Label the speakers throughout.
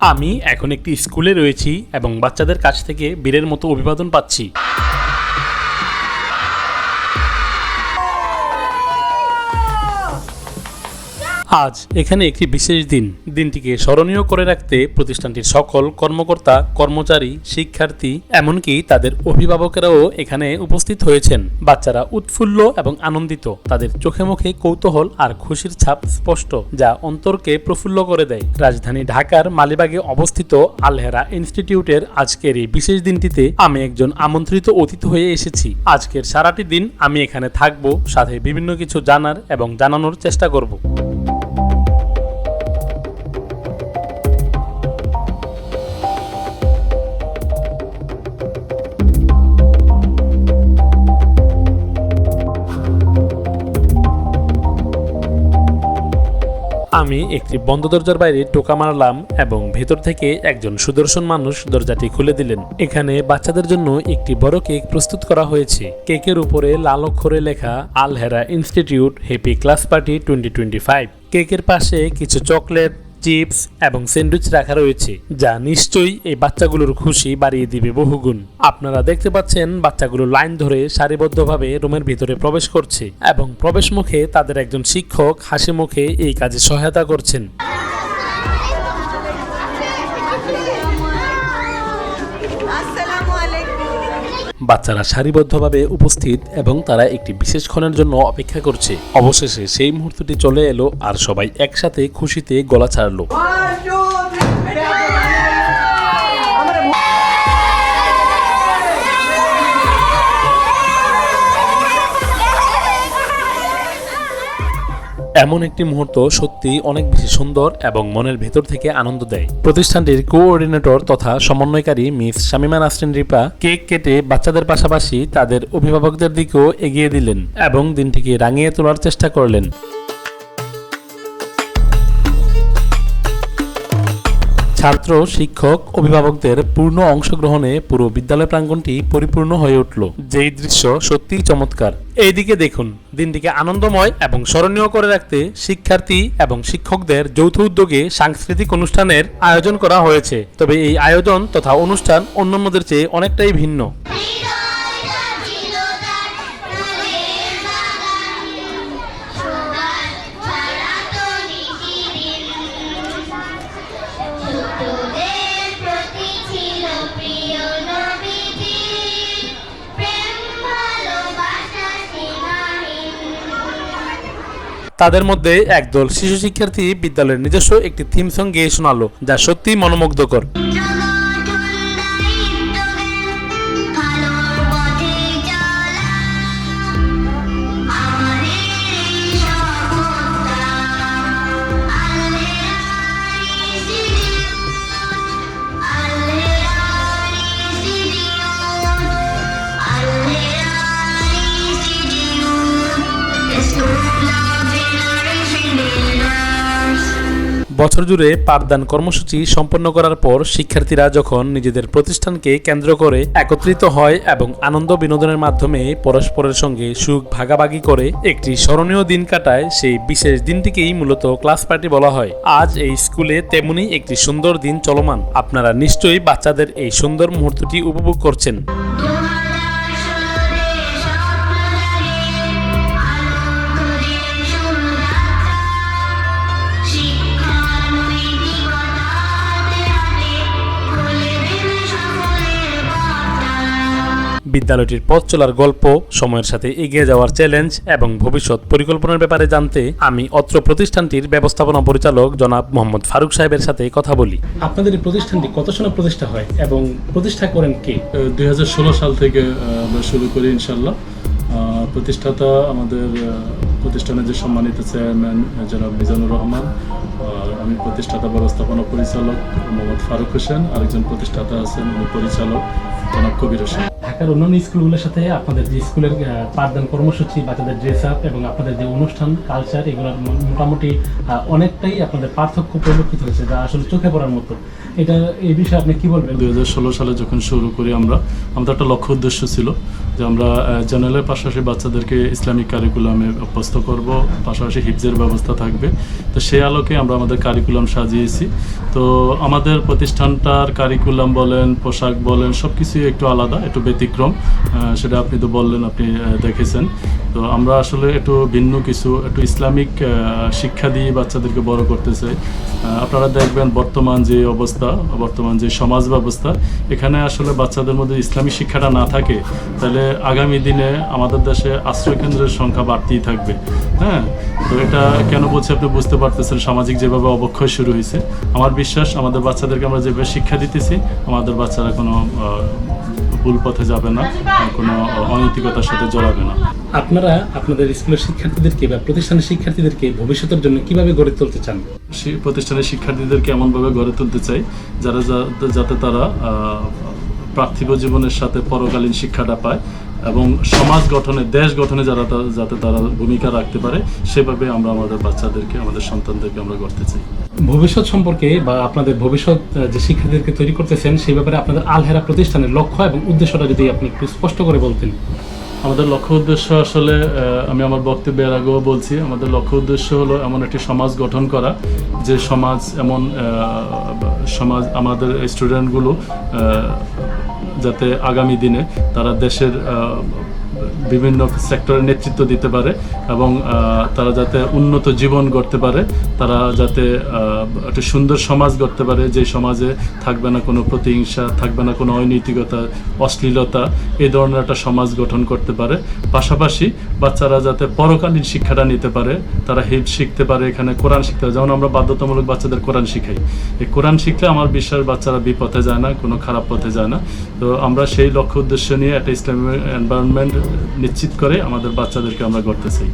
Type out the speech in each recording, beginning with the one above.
Speaker 1: আমি এখন একটি স্কুলে রয়েছি এবং বাচ্চাদের কাছ থেকে বীরের মতো অভিবাদন পাচ্ছি। আজ এখানে একটি বিশেষ দিন। দিনটিকে স্মরণীয় করে রাখতে প্রতিষ্ঠানটির সকল কর্মকর্তা, কর্মচারী, শিক্ষার্থী, এমনকি তাদের অভিভাবকেরাও এখানে উপস্থিত হয়েছেন। বাচ্চারা উৎফুল্ল এবং আনন্দিত। তাদের চোখে মুখে কৌতূহল আর খুশির ছাপ স্পষ্ট, যা অন্তরকে প্রফুল্ল করে দেয়। রাজধানী ঢাকার মালিবাগে অবস্থিত আলহেরা ইনস্টিটিউটের আজকের এই বিশেষ দিনটিতে আমি একজন আমন্ত্রিত অতিথি হয়ে এসেছি। আজকের সারাটি দিন আমি এখানে থাকব, সাথে বিভিন্ন কিছু জানার এবং জানানোর চেষ্টা করব। আমি একটি বন্ধ দরজার বাইরে টোকা মারলাম এবং ভেতর থেকে একজন সুদর্শন মানুষ দরজাটি খুলে দিলেন। এখানে বাচ্চাদের জন্য একটি বড় কেক প্রস্তুত করা হয়েছে। কেকের উপরে লাল অক্ষরে লেখা Alhera institute happy class party twenty twenty five. কেকের পাশে কিছু চকলেট চিপস এবং স্যান্ডউইচ রাখা রয়েছে, যা নিশ্চয়ই এই বাচ্চাগুলোর খুশি বাড়িয়ে দিবে বহুগুণ। আপনারা দেখতে পাচ্ছেন, বাচ্চাগুলো লাইন ধরে সারিবদ্ধভাবে রুমের ভিতরে প্রবেশ করছে এবং প্রবেশ মুখে তাদের একজন শিক্ষক হাসি মুখে এই কাজে সহায়তা করছেন। বাচ্চারা সারিবদ্ধভাবে উপস্থিত এবং তারা একটি বিশেষ ক্ষণের জন্য অপেক্ষা করছে। অবশেষে সেই মুহূর্তটি চলে এলো আর সবাই একসাথে খুশিতে গলা ছাড়লো। এমন একটি মুহূর্ত সত্যি অনেক বেশি সুন্দর এবং মনের ভেতর থেকে আনন্দ দেয়। প্রতিষ্ঠানটির কোঅর্ডিনেটর তথা সমন্বয়কারী মিস শামিমা নাসরিন রিপা কেক কেটে বাচ্চাদের পাশাপাশি তাদের অভিভাবকদের দিকেও এগিয়ে দিলেন এবং দিনটিকে রাঙিয়ে তোলার চেষ্টা করলেন। ছাত্র, শিক্ষক, অভিভাবকদের পূর্ণ অংশগ্রহণে পুরো বিদ্যালয় প্রাঙ্গণটি পরিপূর্ণ হয়ে উঠল। যেই দৃশ্য সত্যিই চমৎকার। এইদিকে দেখুন, দিনটিকে আনন্দময় এবং স্মরণীয় করে রাখতে শিক্ষার্থী এবং শিক্ষকদের যৌথ উদ্যোগে সাংস্কৃতিক অনুষ্ঠানের আয়োজন করা হয়েছে। তবে এই আয়োজন তথা অনুষ্ঠান অন্যান্যদের চেয়ে অনেকটাই ভিন্ন। তাদের মধ্যে একদল শিশু শিক্ষার্থী বিদ্যালয়ের নিজস্ব একটি থিম সং গেয়ে শোনালো, যা সত্যিই মনোমুগ্ধকর। বছর জুড়ে পাঠদান কর্মসূচি সম্পন্ন করার পর শিক্ষার্থীরা যখন নিজেদের প্রতিষ্ঠানকে কেন্দ্র করে একত্রিত হয় এবং আনন্দ বিনোদনের মাধ্যমে পরস্পরের সঙ্গে সুখ ভাগাভাগি করে একটি স্মরণীয় দিন কাটায়, সেই বিশেষ দিনটিকেই মূলত ক্লাস পার্টি বলা হয়। আজ এই স্কুলে তেমনি একটি সুন্দর দিন চলমান। আপনারা নিশ্চয়ই বাচ্চাদের এই সুন্দর মুহূর্তটি উপভোগ করছেন। বিদ্যালয়টির পথ চলার গল্প সময়ের সাথে এগিয়ে যাওয়ার চ্যালেঞ্জ এবং ভবিষ্যৎ পরিকল্পনার ব্যাপারে জানতে আমি অত্র প্রতিষ্ঠানটির ব্যবস্থাপনা পরিচালক জনাব মোহাম্মদ ফারুক সাহেবের সাথে কথা বলি। আপনাদের এই প্রতিষ্ঠানটি কত সালে প্রতিষ্ঠা হয় এবং প্রতিষ্ঠা করেন কে?
Speaker 2: দু হাজার ষোলো সাল থেকে আমরা শুরু করি ইনশাল্লাহ প্রতিষ্ঠাতা আমাদের প্রতিষ্ঠানের যে সম্মানিত চেয়ারম্যান জনাব মিজানুর রহমান আর আমি প্রতিষ্ঠাতা ব্যবস্থাপনা পরিচালক মোহাম্মদ ফারুক হোসেন আরেকজন প্রতিষ্ঠাতা আছেন উনি পরিচালক জনাব কবির হোসেন।
Speaker 1: ঢাকার অন্যান্য স্কুলগুলোর সাথে আপনাদের যে স্কুলের পাঠদান কর্মসূচি বাচ্চাদের ড্রেস আপ এবং আপনাদের যে অনুষ্ঠান কালচার এগুলোর মোটামুটি অনেকটাই আপনাদের পার্থক্য পরিলক্ষিত হয়েছে যা আসলে চোখে পড়ার মতো। এটা, এই বিষয়ে আপনি কি বলবেন?
Speaker 2: দুই হাজার ষোলো সালে যখন শুরু করি আমরা, আমাদের একটা লক্ষ্য উদ্দেশ্য ছিল যে আমরা জেনারেলের পাশাপাশি বাচ্চাদেরকে ইসলামিক কারিকুলামে অভ্যস্ত করব, পাশাপাশি হিফজের ব্যবস্থা থাকবে। তো সেই আলোকে আমরা আমাদের কারিকুলাম সাজিয়েছি। তো আমাদের প্রতিষ্ঠানটার কারিকুলাম বলেন, পোশাক বলেন সব কিছুই একটু আলাদা, একটু ব্যতিক্রম আহ, সেটা আপনি তো বললেন আপনি দেখেছেন। তো আমরা আসলে একটু ভিন্ন কিছু একটু ইসলামিক শিক্ষা দিয়ে বাচ্চাদেরকে বড় করতে চাই। আপনারা দেখবেন বর্তমান যে অবস্থা বর্তমান যে সমাজ ব্যবস্থা এখানে আসলে বাচ্চাদের মধ্যে ইসলামী শিক্ষাটা না থাকে তাহলে আগামী দিনে আমাদের দেশে আশ্রয় কেন্দ্রের সংখ্যা বাড়তেই থাকবে। হ্যাঁ? তো এটা কেন বলছি আপনি বুঝতে পারতেছেন সামাজিক যেভাবে অবক্ষয় শুরু হয়েছে। আমার বিশ্বাস আমাদের বাচ্চাদেরকে আমরা যেভাবে শিক্ষা দিতেছি আমাদের বাচ্চারা কোনো ভুল পথে যাবে না কোনো অনৈতিকতার সাথে জড়াবে না।
Speaker 1: আপনারা আপনাদের স্কুলের শিক্ষার্থীদেরকে বা প্রতিষ্ঠানের শিক্ষার্থীদেরকে ভবিষ্যতের জন্য কীভাবে গড়ে তুলতে চান?
Speaker 2: প্রতিষ্ঠানের শিক্ষার্থীদেরকে এমনভাবে গড়ে তুলতে চাই যারা যাতে তারা আহ, পার্থিব জীবনের সাথে পরকালীন শিক্ষাটা পায় এবং সমাজ গঠনে দেশ গঠনে যারা যাতে তারা ভূমিকা রাখতে পারে সেভাবে আমরা আমাদের বাচ্চাদেরকে আমাদের সন্তানদেরকে আমরা গড়তে চাই।
Speaker 1: ভবিষ্যৎ সম্পর্কে বা আপনাদের ভবিষ্যৎ যে শিক্ষার্থীদেরকে তৈরি করতেছেন, সেই ব্যাপারে আপনাদের আলহেরা প্রতিষ্ঠানের লক্ষ্য এবং উদ্দেশ্যটা যদি আপনি একটু স্পষ্ট করে বলতেন।
Speaker 2: আমাদের লক্ষ্য উদ্দেশ্য আসলে আমি আমার বক্তব্যের আগেও বলছি, আমাদের লক্ষ্য উদ্দেশ্য হলো এমন একটি সমাজ গঠন করা, যে সমাজ এমন সমাজ আমাদের স্টুডেন্টগুলো যাতে আগামী দিনে তারা দেশের বিভিন্ন সেক্টরে নেতৃত্ব দিতে পারে এবং তারা যাতে উন্নত জীবন গড়তে পারে, তারা যাতে একটা সুন্দর সমাজ গড়তে পারে, যে সমাজে থাকবে না কোনো প্রতিহিংসা, থাকবে না কোনো অনৈতিকতা, অশ্লীলতা এই ধরনের একটা সমাজ গঠন করতে পারে। পাশাপাশি বাচ্চারা যাতে পরকালীন শিক্ষাটা নিতে পারে, তারা হিপ শিখতে পারে, এখানে কোরআন শিখতে পারে। যেমন আমরা বাধ্যতামূলক বাচ্চাদের কোরআন শিখাই। এই কোরআন শিখলে আমার বিশ্বাস বাচ্চারা বিপথে যায় না, কোনো খারাপ পথে যায় না। তো আমরা সেই লক্ষ্য উদ্দেশ্য নিয়ে একটা ইসলামিক এনভায়রনমেন্ট নিশ্চিত করে আমাদের বাচ্চাদেরকে আমরা করতে চাই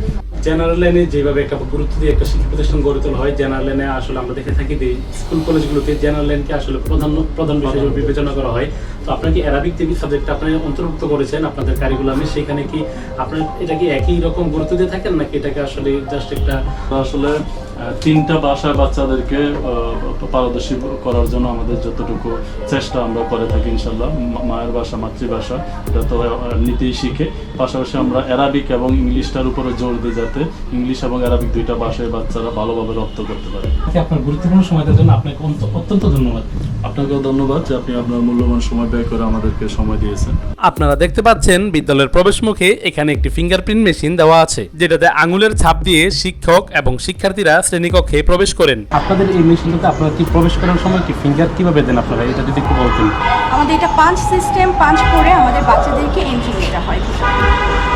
Speaker 1: জেনারেল লাইনে যেভাবে একটা গুরুত্ব দিয়ে একটা শিক্ষা প্রতিষ্ঠান গড়ে তোলা হয় জেনারেল লাইনে আসলে আমরা দেখে থাকি যে স্কুল কলেজগুলোতে জেনারেল লাইনকে আসলে প্রধান প্রধান বিষয় বিবেচনা করা হয়। তো আপনার কি অ্যারাবিক যে সাবজেক্ট আপনি অন্তর্ভুক্ত করেছেন আপনাদের কারিকুলামে সেখানে কি আপনার এটা কি একই রকম গুরুত্ব দিয়ে থাকেন নাকি এটাকে আসলে জাস্ট একটা
Speaker 2: আসলে তিনটা ভাষায় বাচ্চাদেরকে পারদর্শী করার জন্য আমাদের যতটুকু চেষ্টা আমরা করে থাকি ইনশাল্লাহ মায়ের ভাষা মাতৃভাষা এটা তো নিতেই শিখে। পাশাপাশি আমরা অ্যারাবিক এবং ইংলিশটার উপরে জোর দিই যাতে ইংলিশ এবং অ্যারাবিক দুইটা ভাষায় বাচ্চারা ভালোভাবে রপ্ত করতে পারে।
Speaker 1: আপনার গুরুত্বপূর্ণ সময় দেওয়ার জন্য আপনাকে অত্যন্ত ধন্যবাদ।
Speaker 2: আপনাকেও ধন্যবাদ যে আপনি আপনার মূল্যবান সময় ব্যয় করে আমাদেরকে সময় দিয়েছেন।
Speaker 1: আপনারা দেখতে পাচ্ছেন বিদ্যালয়ের প্রবেশ মুখে এখানে একটি ফিঙ্গারপ্রিন্ট মেশিন দেওয়া আছে যেটাতে আঙুলের ছাপ দিয়ে শিক্ষক এবং শিক্ষার্থীরা শ্রেণীকক্ষে প্রবেশ করেন। আপনাদের এই মেশিনটাতে আপনারা কি প্রবেশ করার সময় কি ফিঙ্গার কীভাবে দেন আপনারা? এটা যদি একটু বলতেন।
Speaker 3: আমাদের এটা পাঞ্চ সিস্টেম পাঞ্চ করে আমাদের বাচ্চাদেরকে এন্ট্রি নিতে হয়।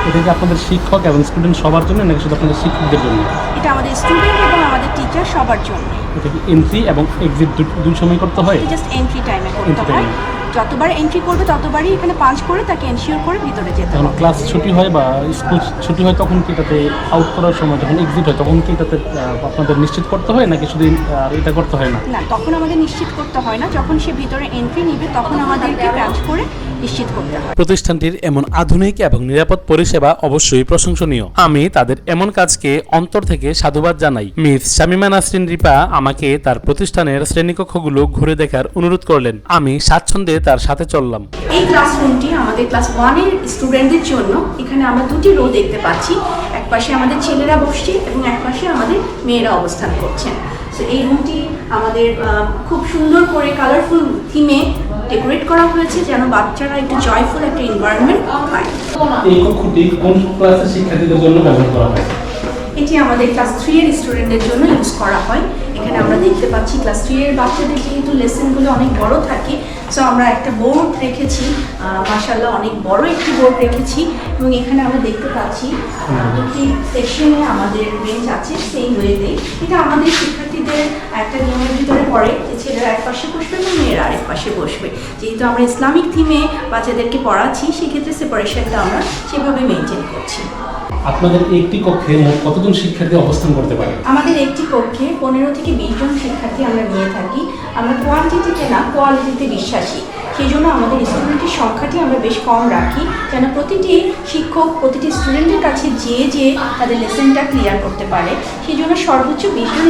Speaker 1: এটা কি আপনাদের শিক্ষক এবং স্টুডেন্ট সবার জন্য নাকি শুধু আপনাদের শিক্ষকদের জন্য?
Speaker 3: এটা আমাদের স্টুডেন্ট এবং আমাদের টিচার সবার জন্য।
Speaker 1: এটা কি এন্ট্রি এবং এক্সিট দুই সময় করতে হয়?
Speaker 3: এটা জাস্ট এন্ট্রি টাইমে করতে হয়. যতবার এন্ট্রি করবে ততবারই এখানে পাঞ্চ করে তাকে এনশিওর করে ভিতরে যেতে হবে।
Speaker 1: ক্লাস ছুটি হয় বা স্কুল ছুটি হয় তখন কি এটাতে আউট করার সময় যখন এক্সিট হয় তখন কি আহ, আপনাদের নিশ্চিত করতে হয় নাকি শুধু আর এটা করতে হয় না?
Speaker 3: না তখন আমাদের নিশ্চিত করতে হয় না। যখন সে ভিতরে এন্ট্রি নিবে তখন আমাদেরকে পাঞ্চ করে নিশ্চিত করতে হয়।
Speaker 1: প্রতিষ্ঠানটির এমন আধুনিক এবং নিরাপদ পরিষেবা অবশ্যই প্রশংসনীয়। আমি তাদের এমন কাজকে অন্তর থেকে সাধুবাদ জানাই। মিস শামিমা নাসরিন রিপা আমাকে তার প্রতিষ্ঠানের শ্রেণীকক্ষগুলো ঘুরে দেখার অনুরোধ করলেন। আমি স্বাচ্ছন্দ্যে তার সাথে চললাম।
Speaker 3: এই ক্লাসরুমটি আমাদের ক্লাস ওয়ানের স্টুডেন্টদের জন্য। এখানে আমরা দুটি রো দেখতে পাচ্ছি। এক পাশে আমাদের ছেলেরা বসছে এবং এক পাশে আমাদের মেয়েরা অবস্থান করছেন তো এই রুমটি আমাদের আহ, খুব সুন্দর করে কালারফুল থিমে ডেকোরেট করা হয়েছে যেন বাচ্চারা একটু জয়ফুল একটা এনভায়রনমেন্ট পায়।
Speaker 1: এই কক্ষটি কোন ক্লাসের শিক্ষার্থীদের জন্য ব্যবহার করা হয়?
Speaker 3: এটি আমাদের ক্লাস থ্রি এর স্টুডেন্টদের জন্য ইউজ করা হয়। এখানে আমরা দেখতে পাচ্ছি ক্লাস থ্রি এর বাচ্চাদের যেহেতু লেসনগুলো অনেক বড় থাকে সো আমরা একটা বোর্ড রেখেছি। মাসাল্লাহ অনেক বড় একটি বোর্ড রেখেছি এবং এখানে আমরা দেখতে পাচ্ছি দুটি সেকশনে আমাদের বেঞ্চ আছে সেই ওয়েতে এটা আমাদের শিক্ষার্থীদের একটা নিয়মের ভিতরে পড়ে যে ছেলেরা এক পাশে বসবে এবং মেয়েরা আরেক পাশে বসবে। যেহেতু আমরা ইসলামিক থিমে বাচ্চাদেরকে পড়াচ্ছি, সেক্ষেত্রে সেপারেশনটা আমরা সেভাবে মেনটেন করছি।
Speaker 1: আপনাদের একটি কক্ষে মোট কতজন শিক্ষার্থী অবস্থান করতে পারে?
Speaker 3: আমাদের একটি কক্ষে পনেরো থেকে বিশ জন শিক্ষার্থী আমরা নিয়ে থাকি। আমরা কোয়ান্টিটিতে না কোয়ালিটিতে বিশ্বাসী। সেই জন্য আমাদের স্টুডেন্টের সংখ্যাটি আমরা বেশ কম রাখি যেন প্রতিটি শিক্ষক প্রতিটি স্টুডেন্টের কাছে যেয়ে যেয়ে তাদের লেসেনটা ক্লিয়ার করতে পারে। সেই জন্য সর্বোচ্চ বিশ জন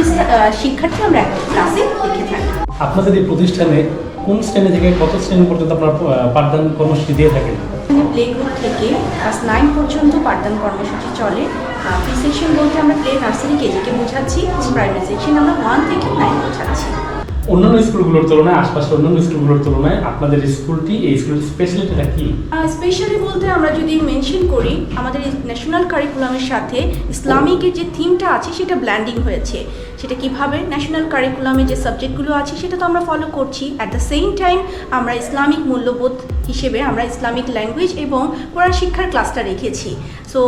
Speaker 3: শিক্ষার্থী আমরা একটা ক্লাসে রেখে থাকি।
Speaker 1: আপনাদের এই প্রতিষ্ঠানে কোন শ্রেণি থেকে কত শ্রেণি পর্যন্ত আপনারা পাঠদান কর্মসূচি দিয়ে থাকেন?
Speaker 3: প্লে গ্রুপ থেকে ক্লাস নাইন পর্যন্ত পাঠদান কর্মসূচি চলে। প্রি সেকশন বলতে আমরা প্লে নার্সারি কেজিকে বোঝাচ্ছি। প্রাইমারি সেকশন আমরা ওয়ান থেকে নাইন বোঝাচ্ছি।
Speaker 1: অন্যান্য স্কুলগুলোর তুলনায়, আশপাশের অন্যান্য স্কুলগুলোর তুলনায় আপনাদের স্কুলটি, এই স্কুলের স্পেশালিটিটা কি?
Speaker 3: স্পেশালি বলতে আমরা যদি মেনশন করি, আমাদের ন্যাশনাল কারিকুলামের সাথে ইসলামিকের যে থিমটা আছে, সেটা ব্ল্যান্ডিং হয়েছে। সেটা কীভাবে? ন্যাশনাল কারিকুলামে যে সাবজেক্টগুলো আছে, সেটা তো আমরা ফলো করছি। অ্যাট দ্য সেম টাইম আমরা ইসলামিক মূল্যবোধ হিসেবে আমরা ইসলামিক ল্যাঙ্গুয়েজ এবং কোরআন শিক্ষার ক্লাসটা রেখেছি। সো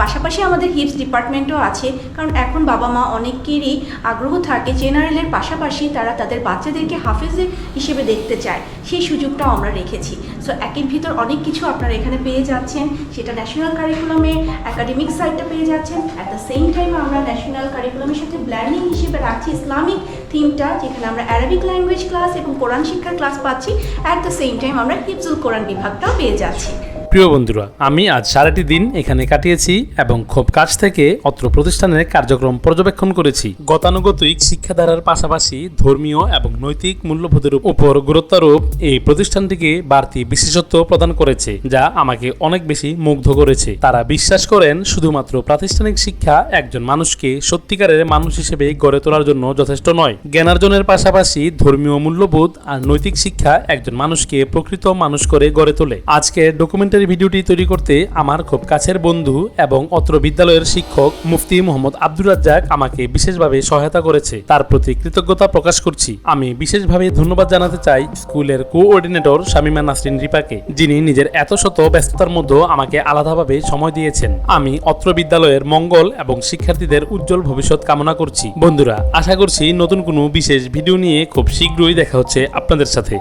Speaker 3: পাশাপাশি আমাদের হিপস ডিপার্টমেন্টও আছে। কারণ এখন বাবা মা অনেকেরই আগ্রহ থাকে জেনারেলের পাশাপাশি তারা তাদের বাচ্চাদেরকে হাফেজে হিসেবে দেখতে চায়। সেই সুযোগটাও আমরা রেখেছি। সো একের ভিতর অনেক কিছু আপনারা এখানে পেয়ে যাচ্ছেন। সেটা ন্যাশনাল কারিকুলামে একাডেমিক সাইডটা পেয়ে যাচ্ছেন। অ্যাট দ্য সেম টাইম আমরা ন্যাশনাল কারিকুলামের সাথে ব্ল্যান্ডিং হিসেবে রাখছি ইসলামিক থিমটা যেখানে আমরা অ্যারাবিক ল্যাঙ্গুয়েজ ক্লাস এবং কোরআন শিক্ষার ক্লাস পাচ্ছি। অ্যাট দ্য সেম টাইম আমরা হিফজুল কোরআন বিভাগটাও পেয়ে যাচ্ছি।
Speaker 1: প্রিয় বন্ধুরা, আমি আজ সারাটি দিন এখানে কাটিয়েছি এবং খুব কাছ থেকে অত্র প্রতিষ্ঠানের কার্যক্রম পর্যবেক্ষণ করেছি। গতানুগতিক শিক্ষাধারার পাশাপাশি ধর্মীয় এবং নৈতিক মূল্যবোধের উপর গুরুত্বারোপ এই প্রতিষ্ঠানটিকে বাড়তি বিশেষত্ব প্রদান করেছে, যা আমাকে অনেক বেশি মুগ্ধ করেছে। তারা বিশ্বাস করেন, শুধুমাত্র প্রাতিষ্ঠানিক শিক্ষা একজন মানুষকে সত্যিকারের মানুষ হিসেবে গড়ে তোলার জন্য যথেষ্ট নয়। জ্ঞানার্জনের পাশাপাশি ধর্মীয় মূল্যবোধ আর নৈতিক শিক্ষা একজন মানুষকে প্রকৃত মানুষ করে গড়ে তোলে। আজকে ডকুমেন্টারি ভিডিওটি তৈরি করতে আমার খুব কাছের বন্ধু এবং অত্র বিদ্যালয়ের শিক্ষক মুফতি মোহাম্মদ আব্দুর রাজ্জাক আমাকে বিশেষভাবে সহায়তা করেছে। তার প্রতি কৃতজ্ঞতা প্রকাশ করছি। আমি বিশেষভাবে ধন্যবাদ জানাতে চাই স্কুলের কোঅর্ডিনেটর শামিমা নাসরিন রিপাকে, যিনি নিজের এত শত ব্যস্ততার মধ্যেও আমাকে আলাদাভাবে সময় দিয়েছেন। আমি অত্র বিদ্যালয়ের মঙ্গল এবং শিক্ষার্থীদের উজ্জ্বল ভবিষ্যৎ কামনা করছি। বন্ধুরা, আশা করছি নতুন কোনো বিশেষ ভিডিও নিয়ে খুব শীঘ্রই দেখা হচ্ছে আপনাদের সাথে।